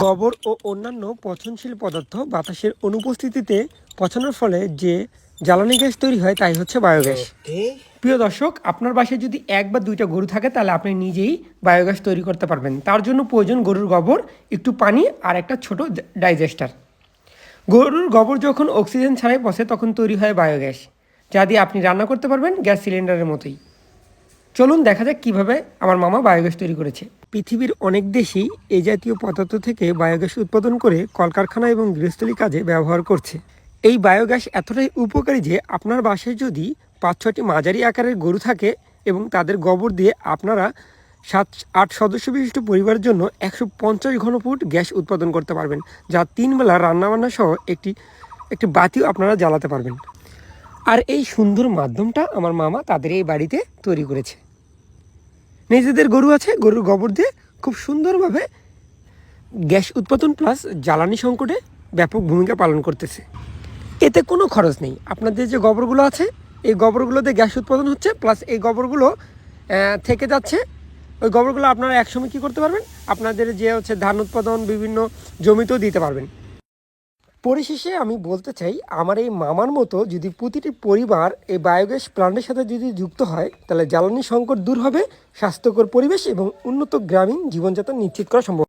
গোবর ও অন্যান্য পচনশীল পদার্থ বাতাসের অনুপস্থিতিতে পচানোর ফলে যে জ্বালানি গ্যাস তৈরি হয় তাই হচ্ছে বায়োগ্যাস। প্রিয় দর্শক আপনার বাসায় যদি এক বা দুইটা গরু থাকে তাহলে আপনি নিজেই বায়োগ্যাস তৈরি করতে পারবেন। তার জন্য প্রয়োজন গরুর গোবর একটু পানি আর একটা ছোট ডাইজেস্টার। গরুর গোবর যখন অক্সিজেন ছাড়াই বসে তখন তৈরি হয় বায়োগ্যাস। যা দিয়ে আপনি রান্না করতে পারবেন গ্যাস সিলিন্ডারের মতোই। চলুন দেখা যাক কীভাবে আমার মামা বায়োগ্যাস তৈরি করেছে। পৃথিবীর অনেক দেশই এই জাতীয় পদার্থ থেকে বায়োগ্যাস উৎপাদন করে কলকারখানা এবং গৃহস্থলী কাজে ব্যবহার করছে। এই বায়োগ্যাস এতটাই উপকারী যে আপনার বাসায় যদি পাঁচ ছয়টি মাঝারি আকারের গরু থাকে এবং তাদের গোবর দিয়ে আপনারা সাত আট সদস্য বিশিষ্ট পরিবারের জন্য একশো পঞ্চাশ ঘনফুট গ্যাস উৎপাদন করতে পারবেন, যা তিনবেলা রান্নাবান্না সহ একটি একটি বাতিও আপনারা জ্বালাতে পারবেন। আর এই সুন্দর মাধ্যমটা আমার মামা তাদের এই বাড়িতে তৈরি করেছে। নিজেদের গরু আছে, গরুর গোবর দিয়ে খুব সুন্দরভাবে গ্যাস উৎপাদন প্লাস জ্বালানি সংকটে ব্যাপক ভূমিকা পালন করতেছে। এতে কোনো খরচ নেই। আপনাদের যে গোবরগুলো আছে, এই গোবরগুলোতে গ্যাস উৎপাদন হচ্ছে প্লাস এই গোবরগুলো থেকে যাচ্ছে। ওই গোবরগুলো আপনারা একসময় কী করতে পারবেন? আপনাদের যে হচ্ছে ধান উৎপাদন, বিভিন্ন জমিতেও দিতে পারবেন। পরিশেষে আমি বলতে চাই, আমার এই মামার মতো যদি প্রতিটি পরিবার এই বায়োগ্যাস প্লান্টের সাথে যদি যুক্ত হয়, তাহলে জ্বালানি সংকট দূর হবে, স্বাস্থ্যকর পরিবেশ এবং উন্নত গ্রামীণ জীবনযাত্রা নিশ্চিত করা সম্ভব।